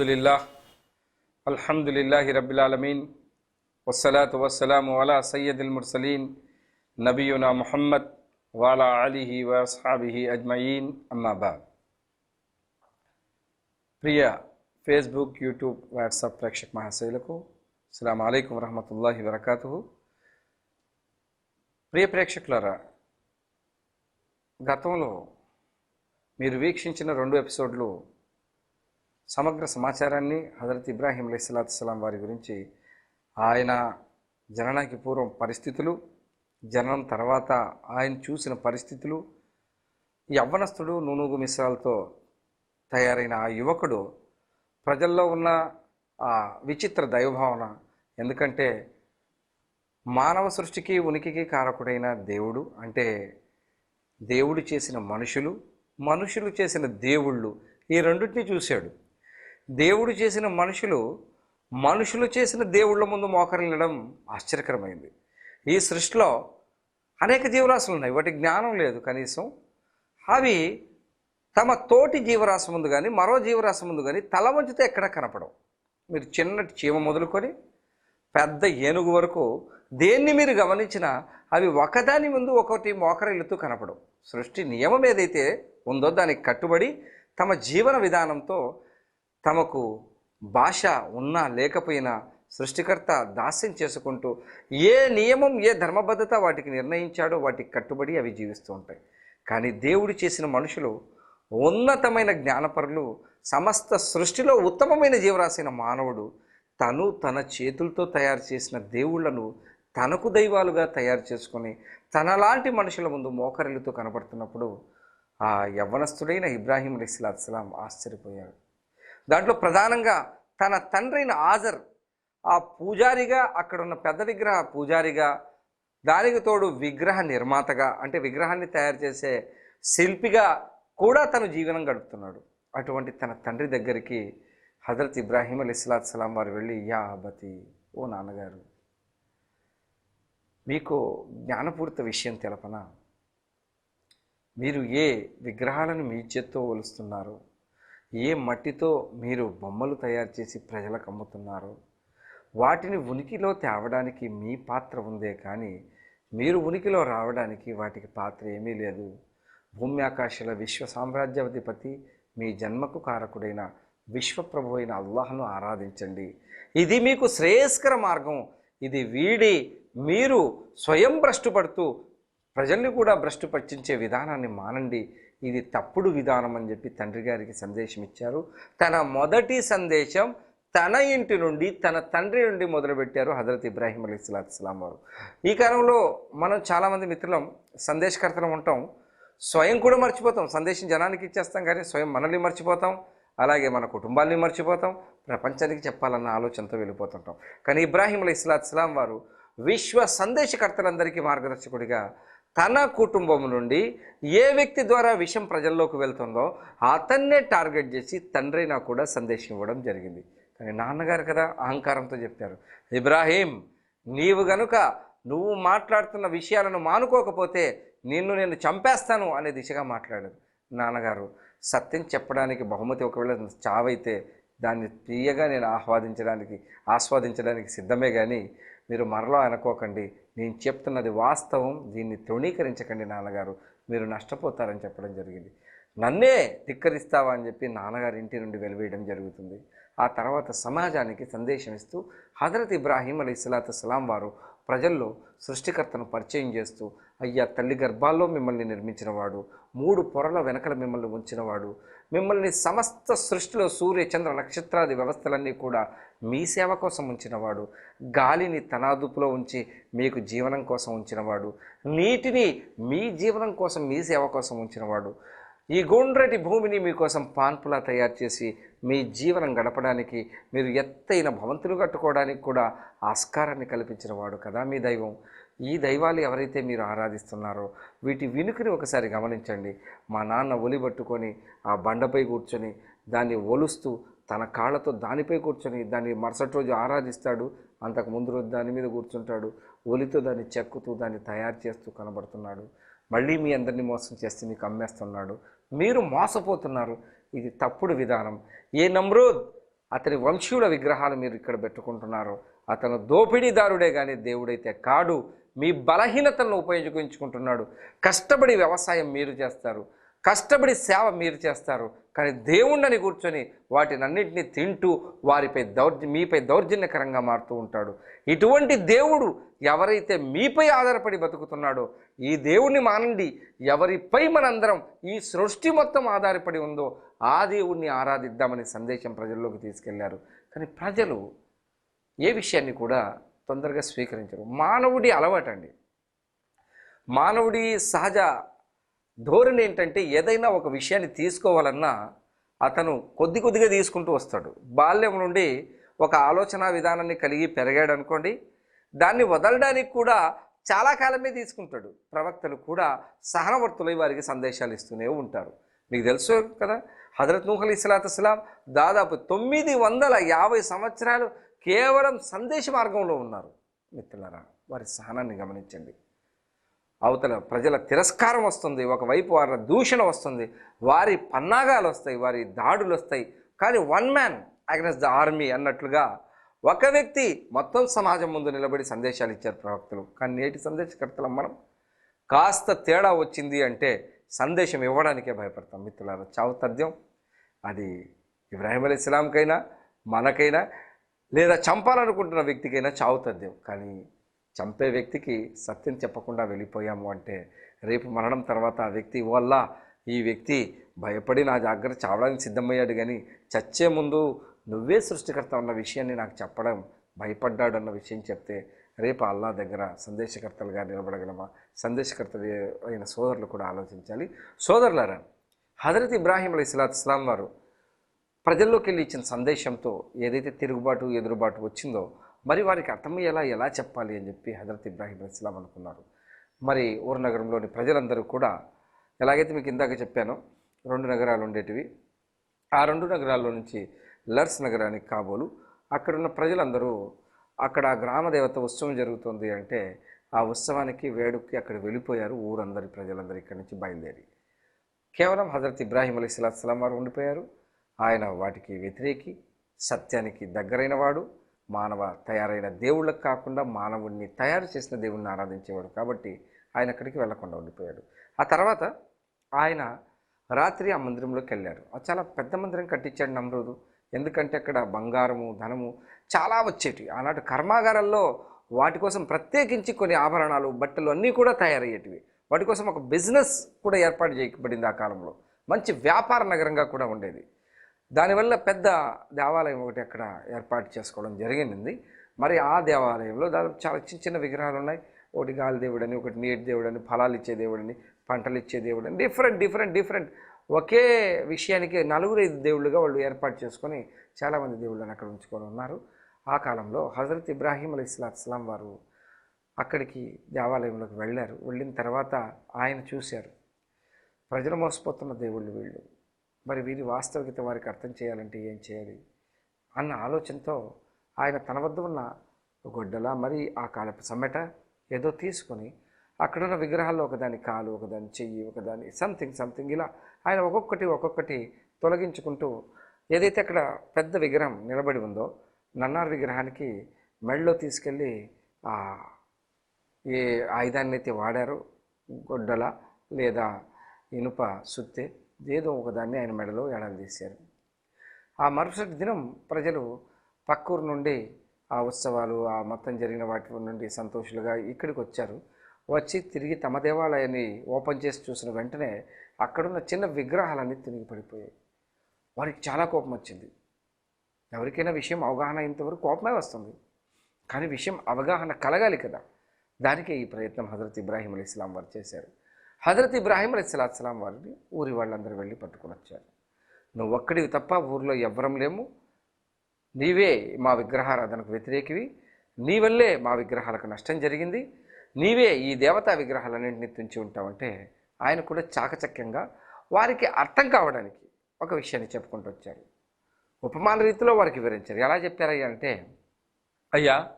అల్హమ్దులిల్లా అల్హమ్దులిల్లాహి రబ్బిలాలమీన్ వసలాత్ వసలాము అలా సయ్యదుల్ ముర్సలీన్ నబీయునా మొహమ్మద్ వాలా అలీహి వసాబిహి అజ్మయీన్. అమ్మాబాద్ ప్రియ ఫేస్బుక్ యూట్యూబ్ వాట్సాప్ ప్రేక్షక మహాశైలకు అస్సలం అయికు వరహమతుల్లాహి వరకాతు ప్రియ ప్రేక్షకులరా గతంలో మీరు వీక్షించిన రెండు ఎపిసోడ్లు సమగ్ర సమాచారాన్ని హజరత్ ఇబ్రాహీం అలైహిస్సలాం వారి గురించి ఆయన జననానికి పూర్వం పరిస్థితులు జననం తర్వాత ఆయన చూసిన పరిస్థితులు యవ్వనస్తుడు నూనూగు మిశ్రాలతో తయారైన ఆ యువకుడు ప్రజల్లో ఉన్న ఆ విచిత్ర దైవభావన. ఎందుకంటే మానవ సృష్టికి ఉనికికి కారకుడైన దేవుడు అంటే దేవుడు చేసిన మనుషులు మనుషులు చేసిన దేవుళ్ళు ఈ రెండింటిని చూశాడు. దేవుడు చేసిన మనుషులు మనుషులు చేసిన దేవుళ్ళ ముందు మోకరిల్లడం ఆశ్చర్యకరమైంది. ఈ సృష్టిలో అనేక జీవరాశులు ఉన్నాయి. వాటి జ్ఞానం లేదు కనీసం. అవి తమ తోటి జీవరాశి ముందు కానీ మరో జీవరాశి ముందు కానీ తల వంచితే ఎక్కడ కనపడవు. మీరు చిన్నటి చీమ మొదలుకొని పెద్ద ఏనుగు వరకు దేన్ని మీరు గమనించినా అవి ఒకదాని ముందు ఒకటి మోకరిల్లుతూ కనపడవు. సృష్టి నియమం ఏదైతే ఉందో దానికి కట్టుబడి తమ జీవన విధానంతో తమకు భాష ఉన్నా లేకపోయినా సృష్టికర్త దాస్యం చేసుకుంటూ ఏ నియమం ఏ ధర్మబద్ధత వాటికి నిర్ణయించాడో వాటికి కట్టుబడి అవి జీవిస్తూ ఉంటాయి. కానీ దేవుడు చేసిన మనుషులు ఉన్నతమైన జ్ఞానపరులు సమస్త సృష్టిలో ఉత్తమమైన జీవరాశైన మానవుడు తను తన చేతులతో తయారు చేసిన దేవుళ్ళను తనకు దైవాలుగా తయారు చేసుకొని తనలాంటి మనుషుల ముందు మోకరిల్లుతూ కనబడుతున్నప్పుడు ఆ యవ్వనస్తుడైన ఇబ్రాహీం అలీస్లాత్సలాం ఆశ్చర్యపోయాడు. దాంట్లో ప్రధానంగా తన తండ్రైన ఆజర్ ఆ పూజారిగా అక్కడున్న పెద్ద విగ్రహ పూజారిగా దానికి తోడు విగ్రహ నిర్మాతగా అంటే విగ్రహాన్ని తయారు చేసే శిల్పిగా కూడా తను జీవనం గడుపుతున్నాడు. అటువంటి తన తండ్రి దగ్గరికి హజరత్ ఇబ్రాహీం అలీ సలాం వారు వెళ్ళి యా అబతి ఓ నాన్నగారు మీకు జ్ఞానపూరిత విషయం తెలపనా? మీరు ఏ విగ్రహాలను మీ చేత్తో ఒలుస్తున్నారో? ఏ మట్టితో మీరు బొమ్మలు తయారు చేసి ప్రజలకు అమ్ముతున్నారో వాటిని ఉనికిలో తేవడానికి మీ పాత్ర ఉందే కానీ మీరు ఉనికిలో రావడానికి వాటికి పాత్ర ఏమీ లేదు. భూమి ఆకాశాల విశ్వ సామ్రాజ్యాధిపతి మీ జన్మకు కారకుడైన విశ్వప్రభు అయిన అల్లాహను ఆరాధించండి. ఇది మీకు శ్రేయస్కర మార్గం. ఇది వీడి మీరు స్వయం భ్రష్టుపడుతూ ప్రజల్ని కూడా భ్రష్టుపట్టించే విధానాన్ని మానండి. ఇది తప్పుడు విధానం అని చెప్పి తండ్రి గారికి సందేశం ఇచ్చారు. తన మొదటి సందేశం తన ఇంటి నుండి తన తండ్రి నుండి మొదలుపెట్టారు హజరత్ ఇబ్రాహీం అలీ సలాం వారు. ఈ కాలంలో మనం చాలామంది మిత్రులం సందేశకర్తలం ఉంటాం. స్వయం కూడా మర్చిపోతాం. సందేశం జనానికి ఇచ్చేస్తాం కానీ స్వయం మనల్ని మర్చిపోతాం. అలాగే మన కుటుంబాన్ని మర్చిపోతాం. ప్రపంచానికి చెప్పాలన్న ఆలోచనతో వెళ్ళిపోతుంటాం. కానీ ఇబ్రాహీం అలీ ఇస్లాం వారు విశ్వ సందేశకర్తలందరికీ మార్గదర్శకుడిగా తన కుటుంబం నుండి ఏ వ్యక్తి ద్వారా విషయం ప్రజల్లోకి వెళ్తుందో అతన్నే టార్గెట్ చేసి తండ్రైనా కూడా సందేశం ఇవ్వడం జరిగింది. కానీ నాన్నగారు కదా అహంకారంతో చెప్పారు. ఇబ్రాహీం నీవు గనుక నువ్వు మాట్లాడుతున్న విషయాలను మానుకోకపోతే నిన్ను నేను చంపేస్తాను అనే దిశగా మాట్లాడారు. నాన్నగారు సత్యం చెప్పడానికి బహుమతి ఒకవేళ చావైతే దాన్ని తీయగా నేను ఆహ్వాదించడానికి ఆస్వాదించడానికి సిద్ధమే కానీ మీరు మరలో అనుకోకండి. నేను చెప్తున్నది వాస్తవం. దీన్ని తృణీకరించకండి నాన్నగారు. మీరు నష్టపోతారని చెప్పడం జరిగింది. నన్నే ధిక్కరిస్తావా అని చెప్పి నాన్నగారి ఇంటి నుండి వెలివేయడం జరుగుతుంది. ఆ తర్వాత సమాజానికి సందేశం ఇస్తూ హజరత్ ఇబ్రాహీం అలీ ఇస్లాతు సలాం వారు ప్రజల్లో సృష్టికర్తను పరిచయం చేస్తూ అయ్యా తల్లి గర్భాల్లో మిమ్మల్ని నిర్మించినవాడు మూడు పొరల వెనకల మిమ్మల్ని ఉంచినవాడు మిమ్మల్ని సమస్త సృష్టిలో సూర్య చంద్ర నక్షత్రాది వ్యవస్థలన్నీ కూడా మీ సేవ కోసం ఉంచినవాడు గాలిని తన అదుపులో ఉంచి మీకు జీవనం కోసం ఉంచినవాడు నీటిని మీ జీవనం కోసం మీ సేవ కోసం ఉంచినవాడు ఈ గుండ్రటి భూమిని మీకోసం పాన్పులా తయారు చేసి మీ జీవనం గడపడానికి మీరు ఎత్తైన భవంతులు కట్టుకోవడానికి కూడా ఆస్కారాన్ని కల్పించిన వాడు కదా మీ దైవం. ఈ దైవాలు ఎవరైతే మీరు ఆరాధిస్తున్నారో వీటి వినుకుని ఒకసారి గమనించండి. మా నాన్న ఒలి పట్టుకొని ఆ బండపై కూర్చొని దాన్ని ఒలుస్తూ తన కాళ్ళతో దానిపై కూర్చొని దాన్ని మరుసటి రోజు ఆరాధిస్తాడు. అంతకు ముందు రోజు దాని మీద కూర్చుంటాడు. ఒలితో దాన్ని చెక్కుతూ దాన్ని తయారు చేస్తూ కనబడుతున్నాడు. మళ్ళీ మీ అందరినీ మోసం చేస్తే మీకు అమ్మేస్తున్నాడు. మీరు మోసపోతున్నారు. ఇది తప్పుడు విధానం. ఏ నమ్రోద్ అతని వంశీయుల విగ్రహాలు మీరు ఇక్కడ పెట్టుకుంటున్నారు. అతను దోపిడీదారుడే కానీ దేవుడైతే కాడు. మీ బలహీనతలను ఉపయోగించుకుంటున్నాడు. కష్టపడి వ్యవసాయం మీరు చేస్తారు. కష్టపడి సేవ మీరు చేస్తారు. కానీ దేవుణ్ణని కూర్చొని వాటినన్నింటినీ తింటూ వారిపై దౌర్జ మీపై దౌర్జన్యకరంగా మారుతూ ఉంటాడు. ఇటువంటి దేవుడు ఎవరైతే మీపై ఆధారపడి బతుకుతున్నాడో ఈ దేవుణ్ణి మానండి ఎవరిపై మనందరం ఈ సృష్టి మొత్తం ఆధారపడి ఉందో ఆ దేవుణ్ణి ఆరాధిద్దామని సందేశం ప్రజల్లోకి తీసుకెళ్ళారు. కానీ ప్రజలు ఏ విషయాన్ని కూడా తొందరగా స్వీకరించరు. మానవుడి అలవాటండి. మానవుడి సహజ ధోరణి ఏంటంటే ఏదైనా ఒక విషయాన్ని తీసుకోవాలన్నా అతను కొద్ది కొద్దిగా తీసుకుంటూ వస్తాడు. బాల్యం నుండి ఒక ఆలోచన విధానాన్ని కలిగి పెరిగాడు అనుకోండి దాన్ని వదలడానికి కూడా చాలా కాలమే తీసుకుంటాడు. ప్రవక్తలు కూడా సహనవర్తులై వారికి సందేశాలు ఇస్తూనే ఉంటారు. మీకు తెలుసు కదా హజరత్ నూహల్ ఇస్లాత్ ఇస్లాం దాదాపు తొమ్మిది వందల యాభై సంవత్సరాలు కేవలం సందేశ మార్గంలో ఉన్నారు. మిత్రులారా వారి సహనాన్ని గమనించండి. అవతల ప్రజల తిరస్కారం వస్తుంది ఒకవైపు వారి దూషణ వస్తుంది వారి పన్నాగాలు వస్తాయి వారి దాడులు వస్తాయి. కానీ one man against the army అన్నట్లుగా ఒక వ్యక్తి మొత్తం సమాజం ముందు నిలబడి సందేశాలు ఇచ్చారు ప్రవక్తలు. కానీ నేటి సందేశకర్తలం మనం కాస్త తేడా వచ్చింది అంటే సందేశం ఇవ్వడానికే భయపడతాం మిత్రులారా. చావు తథ్యం అది ఇబ్రాహిం అలీ ఇస్లాంకైనా మనకైనా లేదా చంపాలనుకుంటున్న వ్యక్తికైనా చావు తథ్యం కానీ చంపే వ్యక్తికి సత్యం చెప్పకుండా వెళ్ళిపోయాము అంటే రేపు మరణం తర్వాత ఆ వ్యక్తి వల్ల ఈ వ్యక్తి భయపడి నా జాగ్రత్త చావడానికి సిద్ధమయ్యాడు కానీ చచ్చే ముందు నువ్వే సృష్టికర్త ఉన్న విషయాన్ని నాకు చెప్పడం భయపడ్డాడు అన్న విషయం చెప్తే రేపు అల్లా దగ్గర సందేశకర్తలుగా నిలబడగలమా? సందేశకర్త అయిన సోదరులు కూడా ఆలోచించాలి. సోదరులారా హజరత్ ఇబ్రాహీం అలీ ఇస్లాత్ ఇస్లాం వారు ప్రజల్లోకి వెళ్ళి ఇచ్చిన సందేశంతో ఏదైతే తిరుగుబాటు ఎదురుబాటు వచ్చిందో మరి వారికి అర్థమయ్యేలా ఎలా చెప్పాలి అని చెప్పి హజరత్ ఇబ్రాహీం ఇస్లాం అనుకున్నారు. మరి ఊరు నగరంలోని ప్రజలందరూ కూడా ఎలాగైతే మీకు ఇందాక చెప్పానో రెండు నగరాలు ఉండేటివి. ఆ రెండు నగరాల్లో నుంచి లర్స్ నగరానికి కాబోలు. అక్కడున్న ప్రజలందరూ అక్కడ గ్రామ దేవత ఉత్సవం జరుగుతుంది అంటే ఆ ఉత్సవానికి వేడుక్కి అక్కడ వెళ్ళిపోయారు ఊరందరి ప్రజలందరూ ఇక్కడి నుంచి బయలుదేరి. కేవలం హజరత్ ఇబ్రాహీం అలీ సలాం వారు ఉండిపోయారు. ఆయన వాటికి వ్యతిరేకి సత్యానికి దగ్గరైన వాడు. మానవ తయారైన దేవుళ్ళకు కాకుండా మానవుడిని తయారు చేసిన దేవుణ్ణి ఆరాధించేవాడు. కాబట్టి ఆయన అక్కడికి వెళ్ళకుండా ఉండిపోయాడు. ఆ తర్వాత ఆయన రాత్రి ఆ మందిరంలోకి వెళ్ళారు. అది చాలా పెద్ద మందిరం కట్టించాడు నమ్రూదు. ఎందుకంటే అక్కడ బంగారము ధనము చాలా వచ్చేటివి. ఆనాటి కర్మాగారాల్లో వాటి కోసం ప్రత్యేకించి కొన్ని ఆభరణాలు బట్టలు అన్నీ కూడా తయారయ్యేటివి. వాటి కోసం ఒక బిజినెస్ కూడా ఏర్పాటు చేయబడింది ఆ కాలంలో. మంచి వ్యాపార నగరంగా కూడా ఉండేది. దానివల్ల పెద్ద దేవాలయం ఒకటి అక్కడ ఏర్పాటు చేసుకోవడం జరిగింది. మరి ఆ దేవాలయంలో దాదాపు చాలా చిన్న చిన్న విగ్రహాలు ఉన్నాయి. ఒకటి గాలి దేవుడని ఒకటి నీటి దేవుడని ఫలాలు ఇచ్చే దేవుడని పంటలు ఇచ్చే దేవుడని డిఫరెంట్ డిఫరెంట్ డిఫరెంట్ ఒకే విషయానికి నలుగురు ఐదు దేవుళ్ళుగా వాళ్ళు ఏర్పాటు చేసుకొని చాలామంది దేవుళ్ళని అక్కడ ఉంచుకొని ఉన్నారు. ఆ కాలంలో హజరత్ ఇబ్రాహీం అలీ ఇస్లాం వారు అక్కడికి దేవాలయంలోకి వెళ్ళారు. వెళ్ళిన తర్వాత ఆయన చూశారు. ప్రజలు మోసపోతున్న దేవుళ్ళు వీళ్ళు. మరి వీరి వాస్తవికత వారికి అర్థం చేయాలంటే ఏం చేయాలి? అన్న ఆలోచనతో ఆయన తన వద్ద ఉన్న గొడ్డల మరి ఆ కాలపు సమ్మెట ఏదో తీసుకొని అక్కడున్న విగ్రహాల్లో ఒకదాని కాలు ఒకదాని చెయ్యి ఒకదాని సంథింగ్ సంథింగ్ ఇలా ఆయన ఒక్కొక్కటి ఒక్కొక్కటి తొలగించుకుంటూ ఏదైతే అక్కడ పెద్ద విగ్రహం నిలబడి ఉందో నన్నార్ విగ్రహానికి మెడలో తీసుకెళ్ళి ఆ ఏ ఆయుధాన్ని అయితే వాడారో గొడ్డల లేదా ఇనుప సుత్తే ఏదో ఒకదాన్ని ఆయన మెడలో తీశారు ఆ మరుసటి దినం ప్రజలు పక్కూరు నుండి ఆ ఉత్సవాలు ఆ మొత్తం జరిగిన వాటి నుండి సంతోషులుగా ఇక్కడికి వచ్చారు. వచ్చి తిరిగి తమ దేవాలయాన్ని ఓపెన్ చేసి చూసిన వెంటనే అక్కడున్న చిన్న విగ్రహాలన్నీ తిరిగి పడిపోయాయి. వారికి చాలా కోపం వచ్చింది. ఎవరికైనా విషయం అవగాహన అయినంతవరకు కోపమే వస్తుంది. కానీ విషయం అవగాహన కలగాలి కదా. దానికే ఈ ప్రయత్నం హజరత్ ఇబ్రాహీం అలీ ఇస్లాం వారు చేశారు. హజరత్ ఇబ్రాహీం అలీ సలాం వారిని ఊరి వాళ్ళందరూ వెళ్ళి పట్టుకొని వచ్చారు. నువ్వు ఒక్కడివి తప్ప ఊరిలో ఎవ్వరం లేము. నీవే మా విగ్రహారాధనకు వ్యతిరేకివి. నీ వల్లే మా విగ్రహాలకు నష్టం జరిగింది. నీవే ఈ దేవతా విగ్రహాలన్నింటినీ తుంచి ఉంటావంటే ఆయన కూడా చాకచక్యంగా వారికి అర్థం కావడానికి ఒక విషయాన్ని చెప్పుకుంటూ వచ్చారు. ఉపమాన రీతిలో వారికి వివరించారు. ఎలా చెప్పారయ్యా అంటే అయ్యా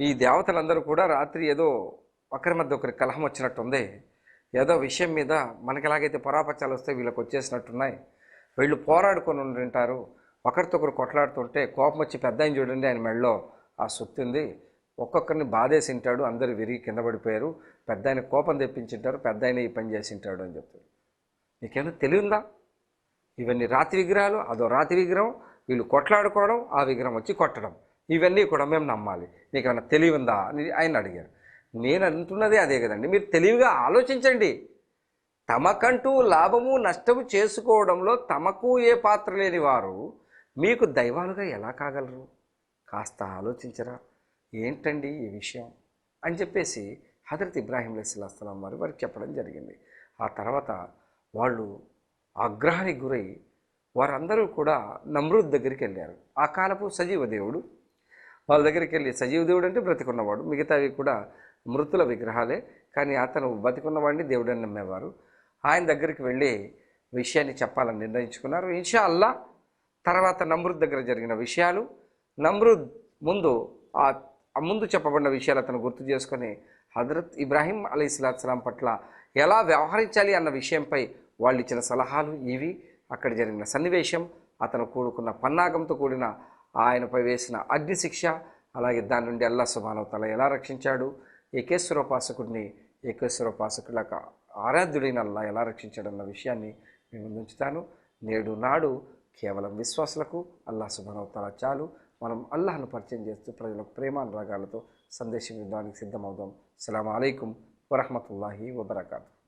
ఈ దేవతలందరూ కూడా రాత్రి ఏదో ఒకరి మధ్య ఒకరి కలహం వచ్చినట్టుంది. ఏదో విషయం మీద మనకి ఎలాగైతే పరాపచాలు వస్తే వీళ్ళకి వచ్చేసినట్టున్నాయి వీళ్ళు పోరాడుకొని ఉంటారు ఒకరితొకరు కొట్లాడుతుంటే కోపం వచ్చి పెద్ద ఆయన చూడండి ఆయన మెడలో ఆ సొత్తుంది. ఒక్కొక్కరిని బాధేసి ఉంటాడు అందరూ విరిగి కింద పడిపోయారు. పెద్ద ఆయన కోపం తెప్పించింటారు పెద్ద ఆయన ఈ పని చేసి ఉంటాడు అని చెప్తాడు. నీకేమైనా తెలివిందా? ఇవన్నీ రాతి విగ్రహాలు అదో రాతి విగ్రహం వీళ్ళు కొట్లాడుకోవడం ఆ విగ్రహం వచ్చి కొట్టడం. ఇవన్నీ కూడా మేము నమ్మాలి. నీకేమైనా తెలివి ఉందా అని ఆయన అడిగారు. నేను అంటున్నది అదే కదండి. మీరు తెలివిగా ఆలోచించండి. తమకంటూ లాభము నష్టము చేసుకోవడంలో తమకు ఏ పాత్ర లేని వారు మీకు దైవాలుగా ఎలా కాగలరు? కాస్త ఆలోచించరా. ఏంటండి ఈ విషయం? అని చెప్పేసి హజరత్ ఇబ్రాహీం అలైహిస్సలాం వారు వారికి చెప్పడం జరిగింది. ఆ తర్వాత వాళ్ళు ఆగ్రహానికి గురై వారందరూ కూడా నమ్రూద్ దగ్గరికి వెళ్ళారు. ఆ కాలపు సజీవ దేవుడు. వాళ్ళ దగ్గరికి వెళ్ళి సజీవ దేవుడు అంటే బ్రతికున్నవాడు. మిగతావి కూడా మృతుల విగ్రహాలే. కానీ అతను బతికున్నవాడిని దేవుడని నమ్మేవారు. ఆయన దగ్గరికి వెళ్ళి విషయాన్ని చెప్పాలని నిర్ణయించుకున్నారు. ఇన్షా అల్లా తర్వాత నమ్రుద్ దగ్గర జరిగిన విషయాలు నమ్రుద్ ముందు ఆ ముందు చెప్పబడిన విషయాలు అతను గుర్తు చేసుకొని హజరత్ ఇబ్రాహీం అలీ సలాం పట్ల ఎలా వ్యవహరించాలి అన్న విషయంపై వాళ్ళు ఇచ్చిన సలహాలు ఇవి. అక్కడ జరిగిన సన్నివేశం అతను కూడుకున్న పన్నాగంతో కూడిన ఆయనపై వేసిన అగ్నిశిక్ష అలాగే దాని నుండి అల్లా సుబానవతల ఎలా రక్షించాడు ఏకేశ్వరోపాసకుడిని ఏకేశ్వరోపాసకులకు ఆరాధ్యుడైన అల్లా ఎలా రక్షించాడన్న విషయాన్ని మేము ముందు ఉంచుతాను నేడు నాడు కేవలం విశ్వాసులకు అల్లా సుబానవతల చాలు. మనం అల్లాహను పరిచయం చేస్తూ ప్రజలకు ప్రేమానురాగాలతో సందేశం ఇవ్వడానికి సిద్ధమవుదాం. అస్సలం అయికం వరహమతుల్లాహి వబర్కాతు.